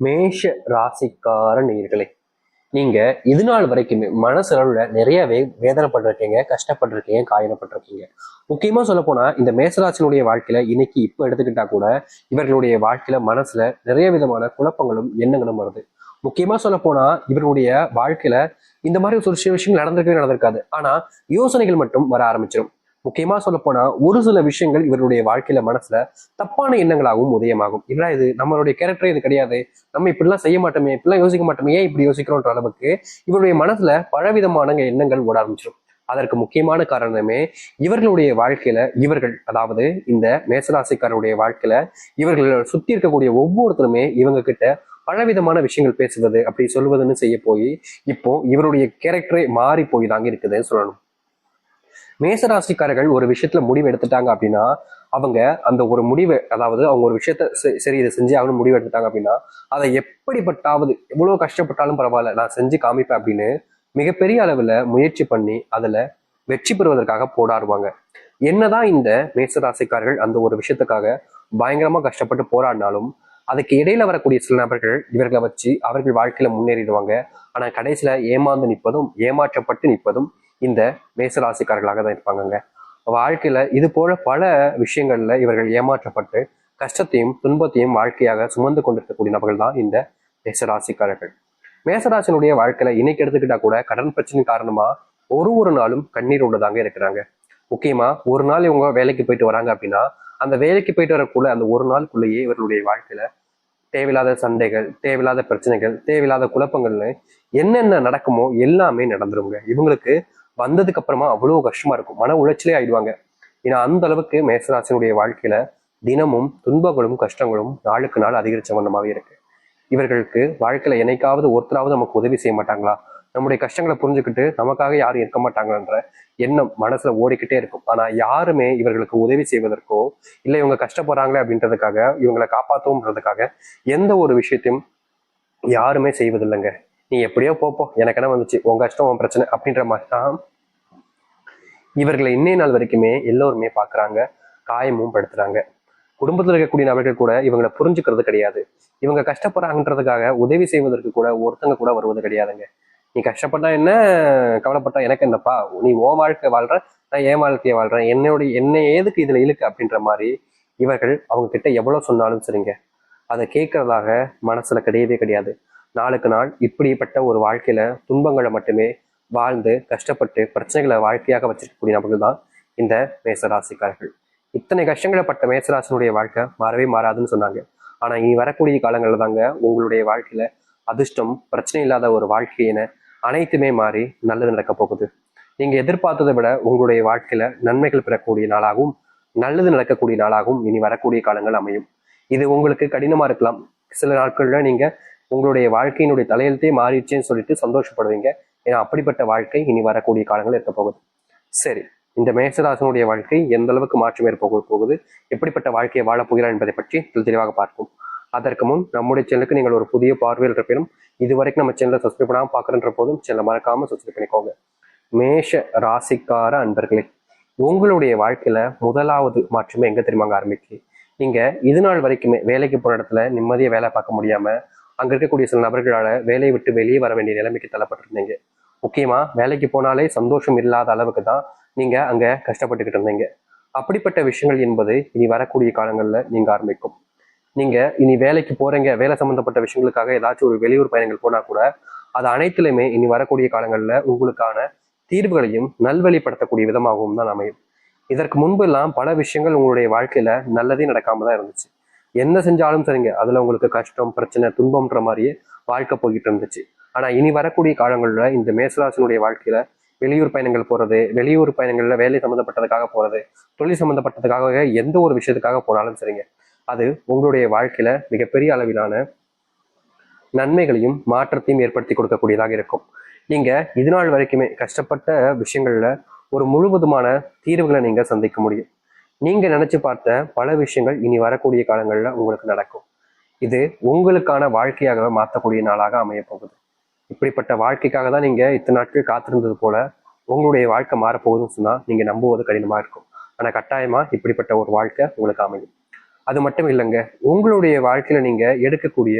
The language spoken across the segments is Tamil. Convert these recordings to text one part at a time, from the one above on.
மேஷ ராசிக்கார நேர்களே நீங்க இது நாள் வரைக்குமே மனசளவுல நிறையவே வேதனைப்பட்டிருக்கீங்க கஷ்டப்பட்டிருக்கீங்க காயப்பட்டிருக்கீங்க. முக்கியமா சொல்ல போனா இந்த மேசராசினுடைய வாழ்க்கையில இன்னைக்கு இப்ப எடுத்துக்கிட்டா கூட இவர்களுடைய வாழ்க்கையில மனசுல நிறைய விதமான குழப்பங்களும் எண்ணங்களும் வருது. முக்கியமா சொல்ல போனா இவருடைய வாழ்க்கையில இந்த மாதிரி ஒரு சில விஷயங்கள் நடந்திருக்கவே நடந்திருக்காது. ஆனா யோசனைகள் மட்டும் வர ஆரம்பிச்சிடும் முக்கியமா சொல்ல போனா ஒரு சில விஷயங்கள் இவருடைய வாழ்க்கையில மனசுல தப்பான எண்ணங்களாகவும் உதயமாகும். இல்ல இது? நம்மளுடைய கேரக்டரே இது கிடையாது. நம்ம இப்படிலாம் செய்ய மாட்டோமே இப்படிலாம் யோசிக்க மாட்டோமே ஏன் இப்படி யோசிக்கிறோன்ற அளவுக்கு இவருடைய மனசுல பலவிதமான எண்ணங்கள் ஓட ஆரம்பிச்சிடும் அதற்கு முக்கியமான காரணமே இவர்களுடைய வாழ்க்கையில இவர்கள் அதாவது இந்த மேசராசிக்காரருடைய வாழ்க்கையில இவர்கள் சுத்தி இருக்கக்கூடிய ஒவ்வொருத்தருமே இவங்க கிட்ட பலவிதமான விஷயங்கள் பேசுவது அப்படி சொல்வதுன்னு செய்ய போய் இப்போ இவருடைய கேரக்டரே மாறி போய் தாங்க இருக்குதுன்னு சொல்லணும். மேசராசிக்காரர்கள் ஒரு விஷயத்துல முடிவு எடுத்துட்டாங்க அப்படின்னா அவங்க அந்த ஒரு முடிவை அதாவது அவங்க ஒரு விஷயத்த சரி இதை செஞ்சு அவங்க முடிவு எடுத்துட்டாங்க அப்படின்னா அதை எப்படிப்பட்டாவது எவ்வளவு கஷ்டப்பட்டாலும் பரவாயில்ல நான் செஞ்சு காமிப்பேன் அப்படின்னு மிகப்பெரிய அளவுல முயற்சி பண்ணி அதுல வெற்றி பெறுவதற்காக போராடுவாங்க. என்னதான் இந்த மேசராசிக்காரர்கள் அந்த ஒரு விஷயத்துக்காக பயங்கரமா கஷ்டப்பட்டு போராடினாலும் அதுக்கு இடையில வரக்கூடிய சில நபர்கள் இவர்களை வச்சு அவர்கள் வாழ்க்கையில முன்னேறிடுவாங்க. ஆனா கடைசியில ஏமாந்து நிற்பதும் ஏமாற்றப்பட்டு நிற்பதும் இந்த மேசராசிக்காரர்களாக தான் இருப்பாங்கங்க. வாழ்க்கையில இது போல பல விஷயங்கள்ல இவர்கள் ஏமாற்றப்பட்டு கஷ்டத்தையும் துன்பத்தையும் வாழ்க்கையாக சுமந்து கொண்டிருக்கக்கூடிய நபர்கள் தான் இந்த மேசராசிக்காரர்கள். மேசராசினுடைய வாழ்க்கையில இன்னைக்கு எடுத்துக்கிட்டா கூட கடன் பிரச்சனை காரணமா ஒரு ஒரு நாளும் கண்ணீர் உள்ளதாங்க இருக்கிறாங்க. முக்கியமா ஒரு நாள் இவங்க வேலைக்கு போயிட்டு வராங்க அப்படின்னா அந்த வேலைக்கு போயிட்டு வரக்குள்ள அந்த ஒரு நாளுக்குள்ளேயே இவர்களுடைய வாழ்க்கையில தேவையில்லாத சண்டைகள் தேவையில்லாத பிரச்சனைகள் தேவையில்லாத குழப்பங்கள்னு என்னென்ன நடக்குமோ எல்லாமே நடந்துருங்க. இவங்களுக்கு வந்ததுக்கு அப்புறமா அவ்வளோ கஷ்டமா இருக்கும். மன உளைச்சலே ஆயிடுவாங்க. ஏன்னா அந்த அளவுக்கு மேசராசினுடைய வாழ்க்கையில தினமும் துன்பங்களும் கஷ்டங்களும் நாளுக்கு நாள் அதிகரிச்ச வண்ணமாவே இருக்கு. இவர்களுக்கு வாழ்க்கையில என்னைக்காவது ஒருத்தராவது நமக்கு உதவி செய்ய மாட்டாங்களா? நம்முடைய கஷ்டங்களை புரிஞ்சுக்கிட்டு நமக்காக யாரும் இருக்க மாட்டாங்கன்ற எண்ணம் மனசுல ஓடிக்கிட்டே இருக்கும். ஆனா யாருமே இவர்களுக்கு உதவி செய்வதற்கோ இல்லை இவங்க கஷ்டப்படுறாங்களே அப்படின்றதுக்காக இவங்களை காப்பாற்றவும்ன்றதுக்காக எந்த ஒரு விஷயத்தையும் யாருமே செய்வதில்லைங்க. நீ எப்படியோ போப்போ எனக்கு என்ன வந்துச்சு? உன் கஷ்டம் உன் பிரச்சனை அப்படின்ற மாதிரி தான் இவர்களை இன்னைய நாள் வரைக்குமே எல்லோருமே பார்க்குறாங்க காயமும் படுத்துறாங்க. குடும்பத்தில் இருக்கக்கூடிய நபர்கள் கூட இவங்களை புரிஞ்சுக்கிறது கிடையாது. இவங்க கஷ்டப்படுறாங்கன்றதுக்காக உதவி செய்வதற்கு கூட ஒருத்தங்க கூட வருவது கிடையாதுங்க. நீ கஷ்டப்பட்டா என்ன? கவலைப்பட்டா எனக்கு என்னப்பா? நீ ஓ வாழ்க்கை வாழ்ற நான் என் வாழ்க்கையை வாழ்றேன். என்னுடைய என்ன ஏதுக்கு இதுல இழுக்கு அப்படின்ற மாதிரி இவர்கள் அவங்க கிட்ட எவ்வளவு சொன்னாலும் சரிங்க. அதை கேட்கறதாக மனசுல கிடையவே கிடையாது. நாளுக்கு நாள் இப்படிப்பட்ட ஒரு வாழ்க்கையில துன்பங்களை மட்டுமே வாழ்ந்து கஷ்டப்பட்டு பிரச்சனைகளை வாழ்க்கையாக வச்சிருக்கக்கூடிய நபர்கள் தான் இந்த மேசராசிக்காரர்கள். இத்தனை கஷ்டங்களை பட்ட மேசராசினுடைய வாழ்க்கை மாறவே மாறாதுன்னு சொன்னாங்க. ஆனால் இனி வரக்கூடிய காலங்களில் தாங்க உங்களுடைய வாழ்க்கையில அதிர்ஷ்டம் பிரச்சனை இல்லாத ஒரு வாழ்க்கையின அனைத்துமே மாறி நல்லது நடக்க போகுது. நீங்கள் எதிர்பார்த்ததை விட உங்களுடைய வாழ்க்கையில நன்மைகள் பெறக்கூடிய நாளாகவும் நல்லது நடக்கக்கூடிய நாளாகவும் இனி வரக்கூடிய காலங்கள் அமையும். இது உங்களுக்கு கடினமா இருக்கலாம். சில நாட்களில் நீங்க உங்களுடைய வாழ்க்கையினுடைய தலையெழுத்தே மாறிடுச்சேன்னு சொல்லிட்டு சந்தோஷப்படுவீங்க. ஏன்னா அப்படிப்பட்ட வாழ்க்கை இனி வரக்கூடிய காலங்கள் இருக்க போகுது. சரி இந்த மேசராசனுடைய வாழ்க்கை எந்த அளவுக்கு மாற்றம் ஏற்போக போகுது எப்படிப்பட்ட வாழ்க்கையை வாழப் போகிறார் என்பதை பற்றி தெளிவாக பார்ப்போம். அதற்கு முன் நம்முடைய சேனலுக்கு நீங்கள் ஒரு புதிய பார்வையில் இருப்பினும் இதுவரைக்கும் நம்ம சேனலை சப்ஸ்கிரைப் பண்ணாமல் பார்க்குறன்ற போதும் சேனலை மறக்காம சப்ஸ்கிரைப் பண்ணிக்கோங்க. மேஷ ராசிக்கார அன்பர்களே உங்களுடைய வாழ்க்கையில முதலாவது மாற்றமே எங்க தெரியுமாங்க ஆரம்பிக்கு? நீங்க இது நாள் வரைக்குமே வேலைக்கு போன இடத்துல நிம்மதியை வேலை பார்க்க முடியாம அங்க இருக்கக்கூடிய சில நபர்களால வேலையை விட்டு வெளியே வர வேண்டிய நிலைமைக்கு தள்ளப்பட்டிருந்தீங்க. முக்கியமா வேலைக்கு போனாலே சந்தோஷம் இல்லாத அளவுக்கு தான் நீங்க அங்க கஷ்டப்பட்டுக்கிட்டு இருந்தீங்க. அப்படிப்பட்ட விஷயங்கள் என்பது இனி வரக்கூடிய காலங்கள்ல நீங்க ஆரம்பிக்கும். நீங்க இனி வேலைக்கு போறீங்க வேலை சம்மந்தப்பட்ட விஷயங்களுக்காக ஏதாச்சும் ஒரு வெளியூர் பயணங்கள் போனா கூட அது அனைத்துலையுமே இனி வரக்கூடிய காலங்கள்ல உங்களுக்கான தீர்வுகளையும் நல்வழிப்படுத்தக்கூடிய விதமாகவும் தான் அமையும். இதற்கு முன்பெல்லாம் பல விஷயங்கள் உங்களுடைய வாழ்க்கையில நல்லதே நடக்காம தான் இருந்துச்சு. என்ன செஞ்சாலும் சரிங்க. அதுல உங்களுக்கு கஷ்டம் பிரச்சனை துன்பம்ன்ற மாதிரியே வாழ்க்கை போய்கிட்டு இருந்துச்சு. ஆனா இனி வரக்கூடிய காலங்கள்ல இந்த மேசராசினுடைய வாழ்க்கையில வெளியூர் பயணங்கள் போறது வெளியூர் பயணங்கள்ல வேலை சம்மந்தப்பட்டதுக்காக போறது தொழில் சம்மந்தப்பட்டதுக்காக எந்த ஒரு விஷயத்துக்காக போனாலும் சரிங்க. அது உங்களுடைய வாழ்க்கையில மிகப்பெரிய அளவிலான நன்மைகளையும் மாற்றத்தையும் ஏற்படுத்தி கொடுக்கக்கூடியதாக இருக்கும். நீங்க இது நாள் வரைக்குமே கஷ்டப்பட்ட விஷயங்கள்ல ஒரு முழுவதுமான தீர்வுகளை நீங்க சந்திக்க முடியும். நீங்க நினைச்சு பார்த்த பல விஷயங்கள் இனி வரக்கூடிய காலங்கள்ல உங்களுக்கு நடக்கும். இது உங்களுக்கான வாழ்க்கையாகவே மாற்றக்கூடிய நாளாக அமைய போகுது. இப்படிப்பட்ட வாழ்க்கைக்காக தான் நீங்க இத்தனை நாட்கள் காத்திருந்தது போல உங்களுடைய வாழ்க்கை மாறப்போகுதுன்னு சொன்னா நீங்க நம்புவது கடினமா இருக்கும். ஆனா கட்டாயமா இப்படிப்பட்ட ஒரு வாழ்க்கை உங்களுக்கு அமையும். அது மட்டும் இல்லைங்க உங்களுடைய வாழ்க்கையில நீங்க எடுக்கக்கூடிய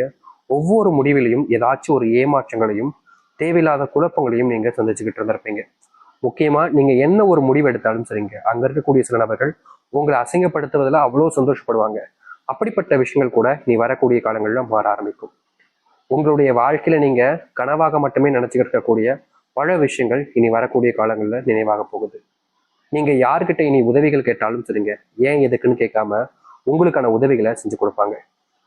ஒவ்வொரு முடிவிலையும் ஏதாச்சும் ஒரு ஏமாற்றங்களையும் தேவையில்லாத குழப்பங்களையும் நீங்க சந்திச்சுக்கிட்டு இருந்திருப்பீங்க. முக்கியமா நீங்க என்ன ஒரு முடிவு எடுத்தாலும் சரிங்க அங்க இருக்கக்கூடிய சில நபர்கள் உங்களை அசிங்கப்படுத்துவதில் அவ்வளோ சந்தோஷப்படுவாங்க. அப்படிப்பட்ட விஷயங்கள் கூட நீ வரக்கூடிய காலங்களில் மாற ஆரம்பிக்கும். உங்களுடைய வாழ்க்கையில நீங்க கனவாக மட்டுமே நினைச்சுக்கிட்டு இருக்கக்கூடிய பல விஷயங்கள் இனி வரக்கூடிய காலங்களில் நினைவாக போகுது. நீங்க யார்கிட்ட இனி உதவிகள் கேட்டாலும் சரிங்க. ஏன் எதுக்குன்னு கேட்காம உங்களுக்கான உதவிகளை செஞ்சு கொடுப்பாங்க.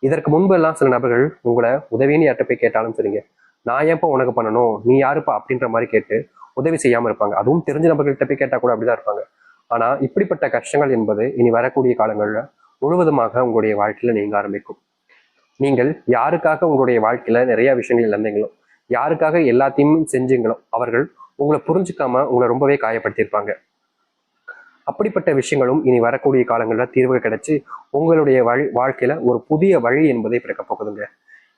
இதற்கு முன்பெல்லாம் சில நபர்கள் உங்களை உதவின்னு யார்கிட்ட போய் கேட்டாலும் சரிங்க. நான் ஏன்ப்பா உனக்கு பண்ணணும்? நீ யாருப்பா? அப்படின்ற மாதிரி கேட்டு உதவி செய்யாமல் இருப்பாங்க. அதுவும் தெரிஞ்ச நபர்கள்ட்ட போய் கேட்டா கூட அப்படிதான் இருப்பாங்க. ஆனா இப்படிப்பட்ட கஷ்டங்கள் என்பது இனி வரக்கூடிய காலங்களில் முழுவதுமாக உங்களுடைய வாழ்க்கையில நீங்க ஆரம்பிக்கும். நீங்கள் யாருக்காக உங்களுடைய வாழ்க்கையில நிறைய விஷயங்கள் இழந்தீங்களோ யாருக்காக எல்லாத்தையும் செஞ்சீங்களோ அவர்கள் உங்களை புரிஞ்சுக்காம உங்களை ரொம்பவே காயப்படுத்தியிருப்பாங்க. அப்படிப்பட்ட விஷயங்களும் இனி வரக்கூடிய காலங்களில் தீர்வு கிடைச்சு உங்களுடைய வழி வாழ்க்கையில ஒரு புதிய வழி என்பதை பிறக்க போகுதுங்க.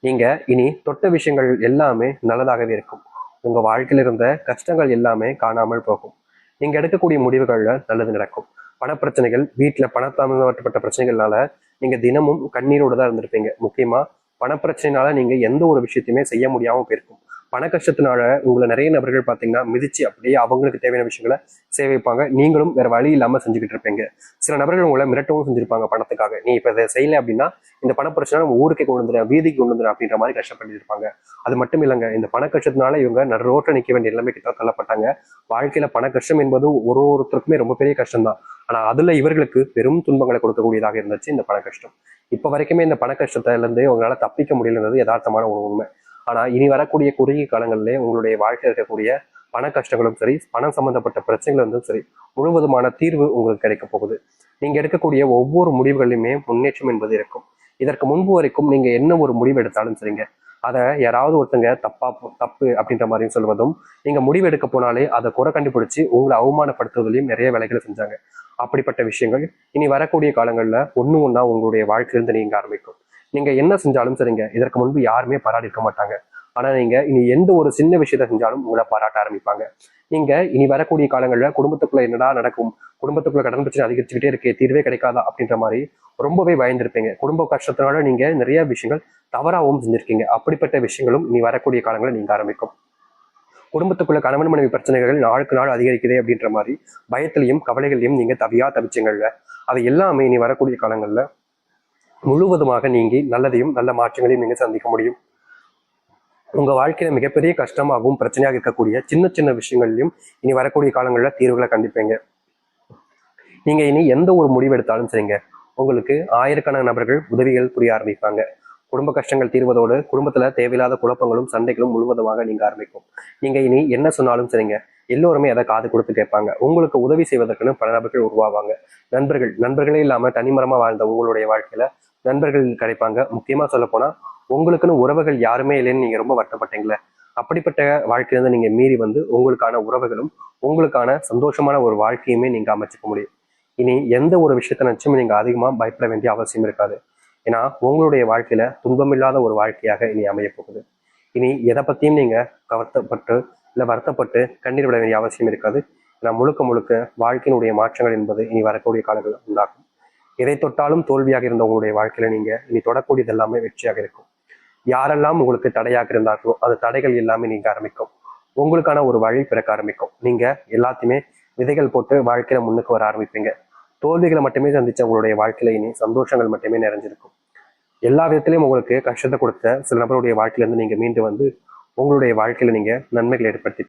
நீங்க இனி தொட்ட விஷயங்கள் எல்லாமே நல்லதாகவே இருக்கும். உங்க வாழ்க்கையில இருந்த கஷ்டங்கள் எல்லாமே காணாமல் போகும். நீங்க எடுக்கக்கூடிய முடிவுகள்ல நல்லது நடக்கும். பணப்பிரச்சனைகள் வீட்டுல பணத்தாமப்பட்ட பிரச்சனைகள்னால நீங்க தினமும் கண்ணீரோடு தான் இருந்திருப்பீங்க. முக்கியமா பணப்பிரச்சனைனால நீங்க எந்த ஒரு விஷயத்தையுமே செய்ய முடியாமல் போயிருக்கும். பண கஷ்டத்தினால உங்களை நிறைய நபர்கள் பார்த்தீங்கன்னா மிதிச்சு அப்படியே அவங்களுக்கு தேவையான விஷயங்களை சேவைப்பாங்க. நீங்களும் வேற வழி இல்லாமல் செஞ்சுக்கிட்டு இருப்பீங்க. சில நபர்கள் உங்களை மிரட்டவும் செஞ்சிருப்பாங்க பணத்துக்காக. நீ இப்போ இதை செய்யல அப்படின்னா இந்த பண பிரச்சனை நம்ம ஊருக்கே கொண்டு வந்துடும் வீதிக்கு கொண்டு வந்துடும் அப்படின்ற மாதிரி கஷ்டப்பட்டு இருப்பாங்க. அது மட்டும் இல்லைங்க இந்த பண கஷ்டத்தினால இவங்க நடு ரோட்டில் நிற்க வேண்டிய நிலைமை கிட்ட தள்ளப்பட்டாங்க. வாழ்க்கையில பண கஷ்டம் என்பது ஒரு ஒருத்தருக்குமே ரொம்ப பெரிய கஷ்டம் தான் ஆனால் அதுல இவர்களுக்கு பெரும் துன்பங்களை கொடுக்கக்கூடியதாக இருந்துச்சு இந்த பண கஷ்டம் இப்போ வரைக்குமே இந்த பண கஷ்டத்திலேருந்து தப்பிக்க முடியலன்றது யதார்த்தமான ஒரு உண்மை. ஆனால் இனி வரக்கூடிய குறுகிய காலங்களிலே உங்களுடைய வாழ்க்கையில் இருக்கக்கூடிய பண கஷ்டங்களும் சரி பணம் சம்பந்தப்பட்ட பிரச்சனைகள் இருந்தும் சரி முழுவதுமான தீர்வு உங்களுக்கு கிடைக்க போகுது. நீங்கள் எடுக்கக்கூடிய ஒவ்வொரு முடிவுகளிலுமே முன்னேற்றம் என்பது இருக்கும். இதற்கு முன்பு வரைக்கும் நீங்கள் என்ன ஒரு முடிவு எடுத்தாலும் சரிங்க. அதை யாராவது ஒருத்தங்க தப்பா தப்பு அப்படின்ற மாதிரியும் சொல்வதும் நீங்க முடிவு எடுக்க போனாலே அதை குறை கண்டுபிடிச்சு உங்களை அவமானப்படுத்துவதிலையும் நிறைய வேலைகளை செஞ்சாங்க. அப்படிப்பட்ட விஷயங்கள் இனி வரக்கூடிய காலங்களில் ஒன்று ஒன்றா உங்களுடைய வாழ்க்கையிலிருந்து நீங்க ஆரம்பிக்கும். நீங்க என்ன செஞ்சாலும் சரிங்க. இதற்கு முன்பு யாருமே பாராட்டி இருக்க மாட்டாங்க. ஆனா நீங்க இனி எந்த ஒரு சின்ன விஷயத்த செஞ்சாலும் உங்களை பாராட்ட ஆரம்பிப்பாங்க. நீங்க இனி வரக்கூடிய காலங்களில் குடும்பத்துக்குள்ள என்னடா நடக்கும் குடும்பத்துக்குள்ள கடன் பிரச்சனை அதிகரிச்சுக்கிட்டே இருக்கே தீர்வே கிடைக்காதா அப்படின்ற மாதிரி ரொம்பவே பயந்துருப்பீங்க. குடும்ப கஷ்டத்தினால நீங்க நிறைய விஷயங்கள் தவறாகவும் செஞ்சிருக்கீங்க. அப்படிப்பட்ட விஷயங்களும் இனி வரக்கூடிய காலங்களில் நீங்க ஆரம்பிக்கும். குடும்பத்துக்குள்ள கணவன் மனைவி பிரச்சனைகள் நாளுக்கு நாள் அதிகரிக்குதே அப்படின்ற மாதிரி பயத்திலையும் கவலைகளையும் நீங்க தவியா தவிச்சிங்கல்ல அது எல்லாமே இனி வரக்கூடிய காலங்களில் முழுவதுமாக நீங்கி நல்லதையும் நல்ல மாற்றங்களையும் நீங்கள் சந்திக்க முடியும். உங்க வாழ்க்கையில மிகப்பெரிய கஷ்டமாகவும் பிரச்சனையாக இருக்கக்கூடிய சின்ன சின்ன விஷயங்கள்லையும் இனி வரக்கூடிய காலங்களில் தீர்வுகளை கண்டிப்பீங்க. நீங்கள் இனி எந்த ஒரு முடிவு எடுத்தாலும் சரிங்க. உங்களுக்கு ஆயிரக்கணக்கான நபர்கள் உதவிகள் புரிய ஆரம்பிப்பாங்க. குடும்ப கஷ்டங்கள் தீர்வதோடு குடும்பத்துல தேவையில்லாத குழப்பங்களும் சண்டைகளும் முழுவதுமாக நீங்க ஆரம்பிக்கும். நீங்க இனி என்ன சொன்னாலும் சரிங்க. எல்லோருமே அதை காது கொடுத்து கேட்பாங்க. உங்களுக்கு உதவி செய்வதற்குன்னு பல நபர்கள் உருவாவாங்க. நண்பர்கள் நண்பர்களே இல்லாம தனிமரமா வாழ்ந்த உங்களுடைய வாழ்க்கையில நண்பர்கள் கிடைப்பாங்க. முக்கியமா சொல்ல போனால் உங்களுக்குன்னு உறவுகள் யாருமே இல்லைன்னு நீங்கள் ரொம்ப வருத்தப்பட்டீங்களே? அப்படிப்பட்ட வாழ்க்கையிலிருந்து நீங்கள் மீறி வந்து உங்களுக்கான உறவுகளும் உங்களுக்கான சந்தோஷமான ஒரு வாழ்க்கையுமே நீங்கள் அமைச்சிக்க முடியும். இனி எந்த ஒரு விஷயத்த நினைச்சும் நீங்கள் அதிகமாக பயப்பட வேண்டிய அவசியம் இருக்காது. ஏன்னா உங்களுடைய வாழ்க்கையில துன்பமில்லாத ஒரு வாழ்க்கையாக இனி அமையப் போகுது இனி எதை பத்தியும் நீங்கள் கவர்த்தப்பட்டு இல்லை வருத்தப்பட்டு கண்ணீர் விட வேண்டிய அவசியம் இருக்காது. ஏன்னா முழுக்க முழுக்க வாழ்க்கையினுடைய மாற்றங்கள் என்பது இனி வரக்கூடிய காலங்களில் உண்டாகும். எதை தொட்டாலும் தோல்வியாக இருந்த உங்களுடைய வாழ்க்கையில நீங்க இனி தொடக்கூடியது எல்லாமே வெற்றியாக இருக்கும். யாரெல்லாம் உங்களுக்கு தடையாக இருந்தார்களோ அந்த தடைகள் எல்லாமே நீங்க ஆரம்பிக்கும். உங்களுக்கான ஒரு வழி பிறக்க ஆரம்பிக்கும். நீங்க எல்லாத்தையுமே விதைகள் போட்டு வாழ்க்கையில முன்னுக்கு வர ஆரம்பிப்பீங்க. தோல்விகளை மட்டுமே சந்திச்ச உங்களுடைய வாழ்க்கையில இனி சந்தோஷங்கள் மட்டுமே நிறைஞ்சிருக்கும். எல்லா விதத்திலையும் உங்களுக்கு கஷ்டத்தை கொடுத்த சில நபருடைய வாழ்க்கையில இருந்து நீங்க மீண்டு வந்து உங்களுடைய வாழ்க்கையில நீங்க நன்மைகளை ஏற்படுத்தி